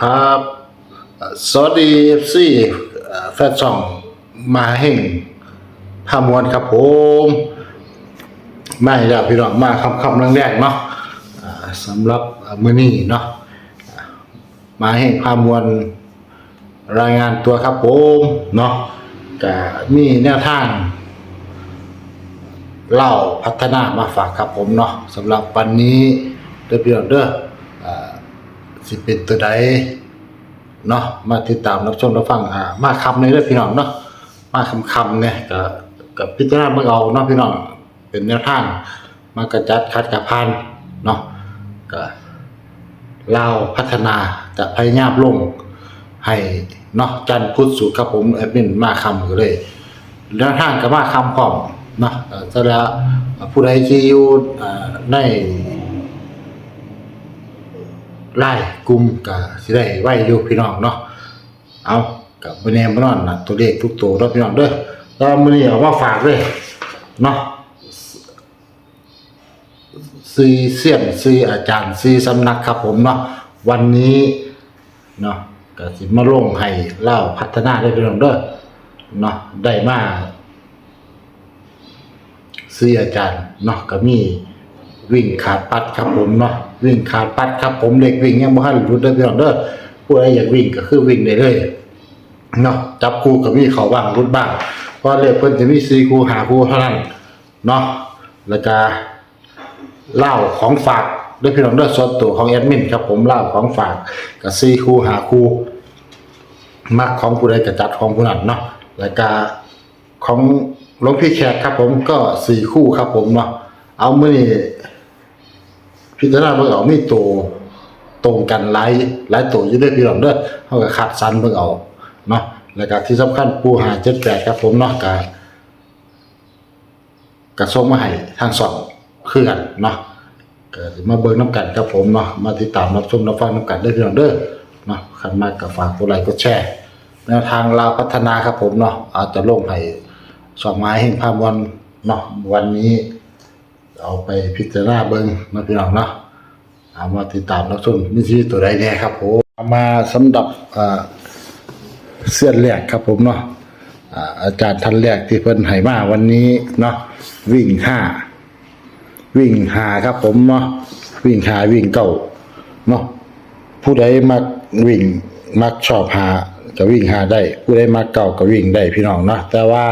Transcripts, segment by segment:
ครับเอ่อสวัสดีเอฟซีแฟนช่องมาแห่งพามวลครับผมมาอีกแล้วพี่น้องมาคำคำแรกเนาะสำหรับมื้อนี้เนาะมาแห่งพามวลรายงานตัวครับผมเนาะก็มีแนวทางเล่าพัฒนามาฝากครับผมเนาะสำหรับวันนี้เด้อพี่น้องเด้อ สิเป็นตัวใดเนาะมาติดตามรับชมรับฟังอ่ามาคำในเด้องพี่น้องเนาะมาคำคำเนี่ยก็กับพิจารณาเมื่อเอาเนาะพี่น้องเป็นแนวทางมากระจัดคัดกับพันเนาะก็เล่าพัฒนาจะพยายามลงให้เนาะจันทร์พุธสุดครับผมแอดมินมาคำก็เลยแนวทางก็มาคำพร้อมเนาะจะแล้วผู้ใดที่อยู่ใน ไล่กลุ่มก็สิได้ไว้อยู่พี่น้องเนาะเอากับบ่แน่บ่นอนนะตัวเลขทุกตัวเนาะพี่น้องเด้อแล้วมื้อนี้เอามาฝากเลยเนาะซีเสียนซีอาจารย์ซีสำนักครับผมเนาะวันนี้เนาะก็สิมาลงให้เล่าพัฒนาได้พี่น้องเด้อเนาะได้มาซื้ออาจารย์เนาะก็มี วิ่งขาดปัดครับผมเนาะวิ่งขาดปัดครับผมเด็กวิ่งยังบ่ทันหลุดเด้อพี่น้องเด้อผู้ใดอยากวิ่งก็คือวิ่งได้เลยเนาะจับคู่ก็มีเขาบ้างรุดบ้างเพราะเลขเพิ่นจะมี4คู่5คู่เท่านั้นเนาะแล้วก็เล้าของฝากด้อพี่น้องเด้อส่วนตัวของแอดมินครับผมเล้าของฝากก็4คู่5คู่มักของผู้ใดกระจัดของผู้นั้นเนาะแล้วก็ของหลวงพี่แขกครับผมก็สี่คู่ครับผมเนาะเอามื่อนี้ พิจารณาเบิ่งเอามีตัวตรงกันหลายหลายตัวอยู่ด้วยพี่น้องเด้อเฮาก็คัดสรรเบิ่งเอาเนาะแล้วก็ที่สำคัญปูหา78ครับผมเนาะก็ก็ส่งมาให้ทางสองคือกันเนาะก็สิมาเบิ่งน้ำกันครับผมเนาะมาติดตามรับชมรับฟังน้ำกันได้พียงเด้อเนาะคันมากก็ฝากกดไลค์กดแชร์แนวทางลาวพัฒนาครับผมเนาะอาจจะลงให้สองไม้แห่งภาพวันเนาะวันนี้ เอาไปพิจารณาเบิ่งนะพี่น้องเนาะเอามาติดตามรับชมมีชีวิตตัวใดแน่ครับผมเอามาสำหรับเสื้อแรกครับผมเนาะอาอาจารย์ท่านแรกที่เพิ่นให้มาวันนี้เนาะวิ่งห้าวิ่งหาครับผมเนาะวิ่งหาวิ่งเก่าเนาะผู้ใดมักวิ่งมักชอบหาก็วิ่งหาได้ ผู้ใดมักเก่าก็วิ่งได้พี่น้องเนาะแต่ว่า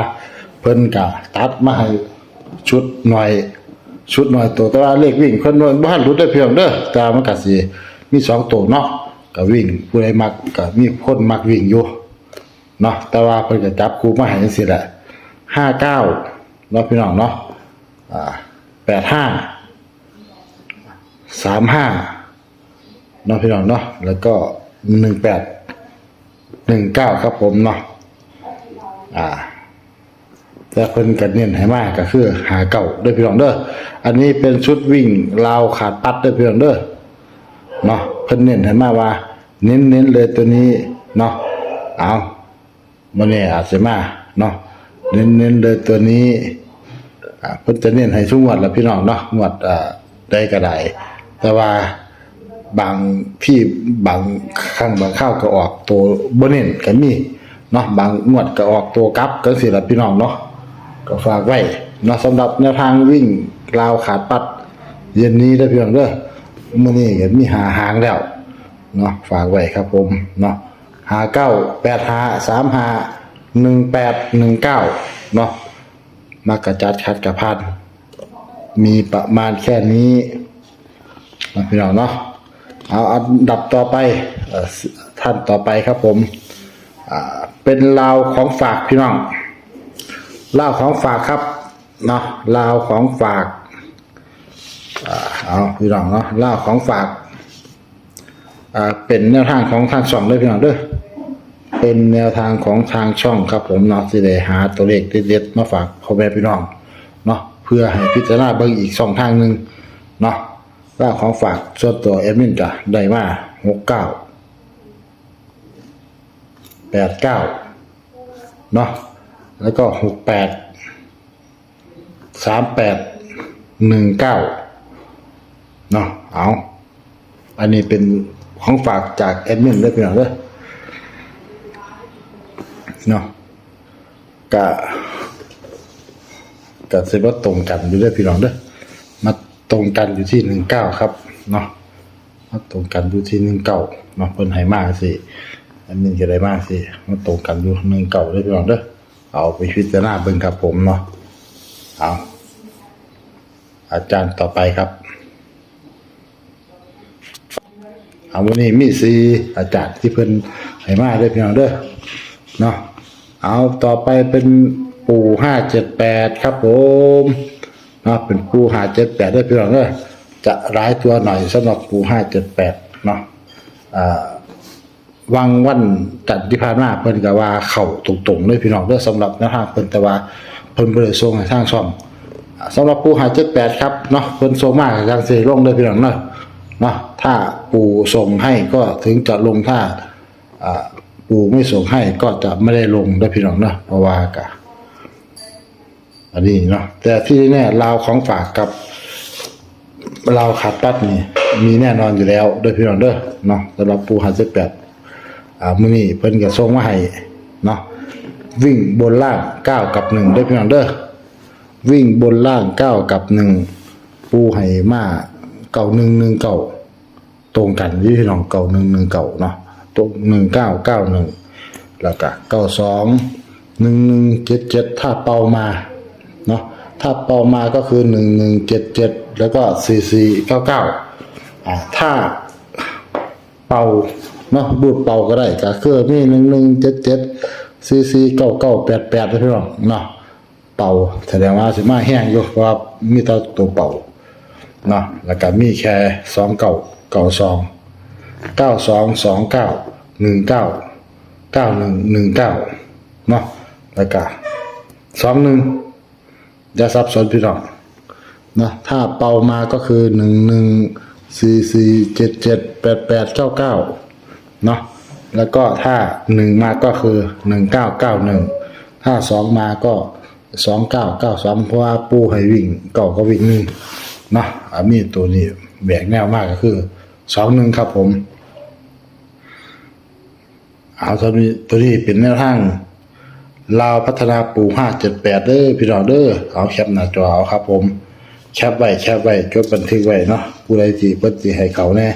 เพิ่นก็ตัดมาให้ชุดหน่อย ชุดหน่อยตัวแต่ว่าเลขวิ่งเพิ่นบ่บ่ทันรู้ได้เพียงเด้อต่มันก็สิมีสองตัวเนาะก็วิ่งผู้ใดมักก็มีคนมักวิ่งอยู่เนาะแต่ว่าเพิ่นก็จับคู่มาให้จังซี่แหละ59เนาะพี่น้องเนาะอ่าแปดห้าสามห้าเนาะพี่น้องเนาะแล้วก็หนึ่งแปดหนึ่งเก้าครับผมเนาะอ่า แต่เพิ่นกันเน้นให้มากก็คือหาเก่าเด้อพี่น้องเด้ออันนี้เป็นชุดวิ่งลาวขาดปัดเด้อพี่น้องเด้อเนาะเพิ่นเน้นให้มากว่า เน้นเน้นๆเลยตัวนี้เนาะเอามื้อนี้อาจสิมาเนาะเน้นเน้นๆเลยตัวนี้เพิ่นจะเน้นให้ทุกงวดแล้วพี่น้องเนาะงวดอ่าได้ก็ได้แต่ว่าบางที่บางครั้งบางข้าวก็ออกตัวบ่เน้นก็มีเนาะบางงวดก็ออกตัวกลับก็สิละพี่น้องเนาะ ก็ฝากไว้นะสำหรับแนวทางวิ่งราวขาดปัด เย็นนี้ได้อพี่น้องเด้อมื้อนี้ก็มีหาหางแล้วเนาะฝากไว้ครับผมเนาะหาเก้าแปดหาสามหาหนึ่งแปดหนึ่งเก้าเนาะมากระจัดคัดกระพันมีประมาณแค่นี้นะพี่น้องเนาะเอาอันดับต่อไปอท่านต่อไปครับผมเป็นลาวของฝากพี่น้อง ลาวของฝากครับเนาะลาวของฝากอ่าเอาพี่น้องเนาะลาวของฝากเป็นแนวทางของทางช่องเลยพี่น้องเด้อเป็นแนวทางของทางช่องครับผมเนาะสิได้หาตัวเลขเด็ดๆมาฝากพ่อแม่พี่น้องเนาะเพื่อให้พิจารณาเบิ่งอีกช่องทางหนึ่งเนาะว่าของฝากส่วนตัวแอมินก็ได้มาหกเก้าแปดเก้าเนาะ แล้วก็หกแปดสามแปดหนึ่งเก้าเนาะเอาอันนี้เป็นของฝากจากแอดมินเด้อพี่น้องเด้อเนาะกะกะสิว่าตรงกันอยู่เด้อพี่น้องเด้อมาตรงกันอยู่ที่หนึ่งเก้าครับเนาะมาตรงกันอยู่ที่หนึ่งเก้าเนาะเพิ่นให้มากสิอันนี้จะได้มากสิมาตรงกันอยู่หนึ่งเก้าเด้อพี่น้องเด้อ เอาไปพิจารณาเบิ่งครับผมเนาะเอาอาจารย์ต่อไปครับเอาวันนี้มีสีอาจารย์ที่เพิ่นให้มาเด้อพี่น้องเด้อเนาะเอาต่อไปเป็นปู่ห้าเจ็ดแปดครับผมเนาะเป็นปู่ห้าเจ็ดแปดเด้อพี่น้องเด้อจะร้ายตัวหน่อยสำหรับปู่ห้าเจ็ดแปดเนาะอ่า วังวันจัดที่ผ่านมาเพิ่นก็ว่าเข้าตรงๆเลยพี่น้องเด้อสำหรับแนวทางเพิ่นแต่ว่าเพิ่นบ่ได้ส่งให้ทางช่องสำหรับปูหาเจ็ดแปดครับเนาะเพิ่นส่งมากกับการเสียลงเลยพี่น้องเนาะเนาะถ้าปูส่งให้ก็ถึงจะลงถ้าอ่าปูไม่ส่งให้ก็จะไม่ได้ลงด้พี่น้องเนาะเพราะว่ากะอันนี้เนาะแต่ที่แน่ลาวของฝากกับลาวขาดปัดนี่มีแน่นอนอยู่แล้วเด้อพี่น้องเด้อเนาะสำหรับปูหาเจ็ดแปด อ่ามื้อนี้เพิ่นก็ส่งมาให้เนาะวิ่งบนล่างเก้ากับหนึ่งเด้อพี่น้องเด้อวิ่งบนล่างเก้ากับหนึ่งปูไห่มาเก่าหนึ่งหนึ่งเก่าตรงกันที่พี่น้องเก่าหนึ่งหนึ่งเก่าเนาะตรงหนึ่งเก้าเก้าหนึ่งแล้วก็เก้าสองหนึ่งหนึ่งเจ็ดเจ็ดถ้าเป่ามาเนาะถ้าเป่ามาก็คือหนึ่งหนึ่งเจ็ดเจ็ดแล้วก็สี่สี่เก้าเก้าอ่าถ้าเป่า เนาะบูดเป่าก็ได้ก็คือมีหนึ่งหนึ่งเจ็ดเจ็ดสี่สี่เก้าเก้าแปดแปดพี่น้องเนาะเป่าแสดงว่าสิมาแห้งอยู่เพราะว่ามีแต่ตัวเป่าเนาะแล้วก็มีแค่สองเก้าเก้าสองเก้าสองสองเก้าหนึ่งเก้าเก้าหนึ่งหนึ่งเก้าเนาะแล้วก็สองหนึ่งอย่าสับสนพี่น้องนะถ้าเป่ามาก็คือหนึ่งหนึ่งสี่สี่เจ็ดเจ็ดแปดแปดเก้าเก้า เนาะแล้วก็ถ้าหนึ่งมาก็คือหนึ่งเก้าเก้าหนึ่งถ้าสองมาก็สองเก้าเก้าสองเพราะว่าปูให้วิ่งเก่าก็วิ่งหนึ่งเนาะอามีตัวนี้แบกแนวมากก็คือสองหนึ่งครับผมเอาตัวนี้ตัวนี้เป็นแนวทางลาวพัฒนาปูห้าเจ็ดแปดเด้อพี่น้องเด้อเอาแคปหน้าจอเอาครับผมแคปไว้แคปไว้จดบันทึกไว้เนาะผู้ใดที่เพิ่นสิให้เขาแน่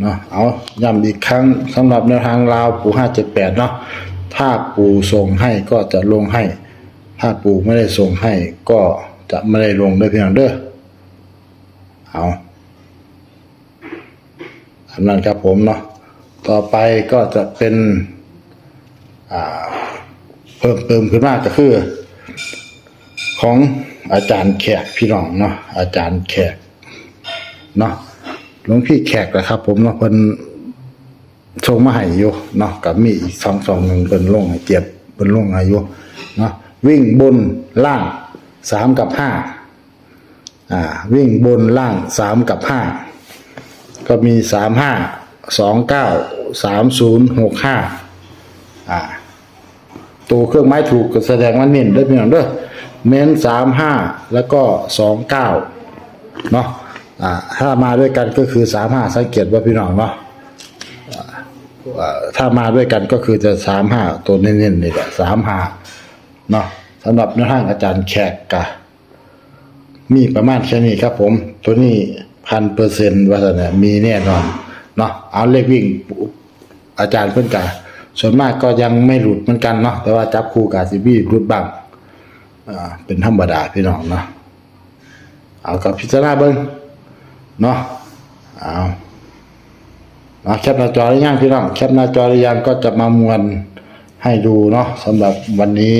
เนาะเอาย้ำอีกครั้งสำหรับแนวทางลาวปูห้าเจ็ดแปดเนาะถ้าปูส่งให้ก็จะลงให้ ถ้าปูไม่ได้ส่งให้ก็จะไม่ได้ลงด้อพี่น้องเด้อเอาอันนั้นครับผมเนาะต่อไปก็จะเป็นเพิ่มเติมขึ้นมากก็คือ ของอาจารย์แขกพี่น้องเนาะอาจารย์แขกเนาะ หลวงพี่แขกนะครับ ผมเนาะเพิ่นชงมาให้อยู่เนาะกับมีอีกสองสองหนึ่งเพิ่นลงให้เจ็บเพิ่นลงให้อยู่เนาะวิ่งบนล่างสามกับห้าอ่า วิ่งบนล่างสามกับห้าก็มีสามห้าสองเก้าสามศูนย์หกห้าอ่าตัวเครื่องไม้ถูกก็แสดงว่าเน้นเด้อพี่น้องเด้อเน้นสามห้าแล้วก็สองเก้าเนาะ อ่าถ้ามาด้วยกันก็คือสามห้าสังเกตว่าพี่น้องเนาะอ่าถ้ามาด้วยกันก็คือจะสามห้าตัวเน้นๆนี่แหละสามห้าเนาะสำหรับแนวทางอาจารย์แขกกะ มีประมาณแค่นี้ครับผม ตัวนี้พันเปอร์เซ็นต์ว่าสันเนี่ยมีแน่นอนเนาะเอาเลขวิ่งอาจารย์เพิ่อนกะส่วนมากก็ยังไม่หลุดเหมือนกันเนาะแต่ว่าจับคู่กับสิบี้หลุดบ้างอ่าเป็นธรรมดาพี่น้องเนาะเอากับพิจารณาเบิ่ง เนาะเอาเอาแคปหน้าจอหรือยังพี่น้องแคปหน้าจอหรือยังก็จะมามวนให้ดูเนาะสำหรับวันนี้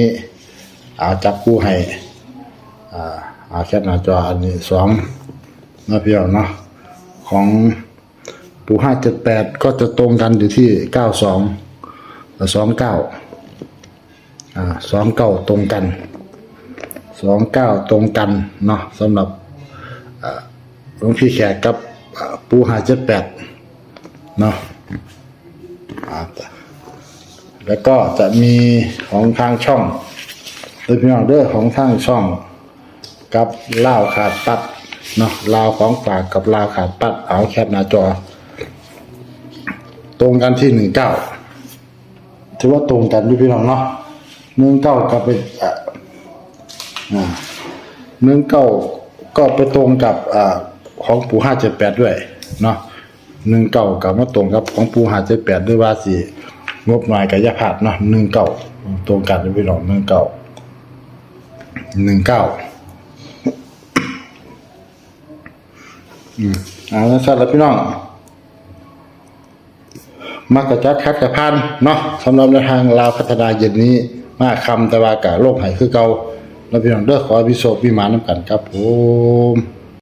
เอาจับคู่ให้อ่าเอาแคปหน้าจออันนี้สองนะพี่น้องเนาะของปูห้าเจ็ดแปดก็จะตรงกันอยู่ที่เก้าสองสองเก้าอ่าสองเก้าตรงกันสองเก้าตรงกันเนาะสำหรับอ่า หลวงพี่แขกกับปูหาเจ็ดแปดเนาะแล้วก็จะมีของทางช่องโดยพี่น้องเด้อของทางช่อง กับลาวขาดปัดเนาะลาวของฝากกับลาวขาดปัดเอาแคปหน้าจอ ตรงกันที่หนึ่งเก้าถือว่าตรงกันด้วยพี่น้องเนาะหนึ่งเก้ากับเป็นะอ่าหนึ่งเก้าก็ไปตรงกับอ่า ของปู่ห้าเจ็ดแปดด้วยเนาะหนึ่งเก้ากับมาตรงกับของปู่ห้าเจ็ดแปดด้วยว่าสิงบหน่อยกับยาผาดเนาะหนึ่งเก้าตรงกันด้วยพี่องหนึ่งเก้าหนึ่งเก้าอืมอ่าแล้วสำหรับพี่น้องมักกะจัดคัดกะพันเนาะสำหรับในทางลาวพัฒนาเย็นนี้มาคำต่ว่ากะโลกหายคือเก่าแล้วพี่น้องเด้อขอพี่โชคพี่หมานน้ำกันครับผม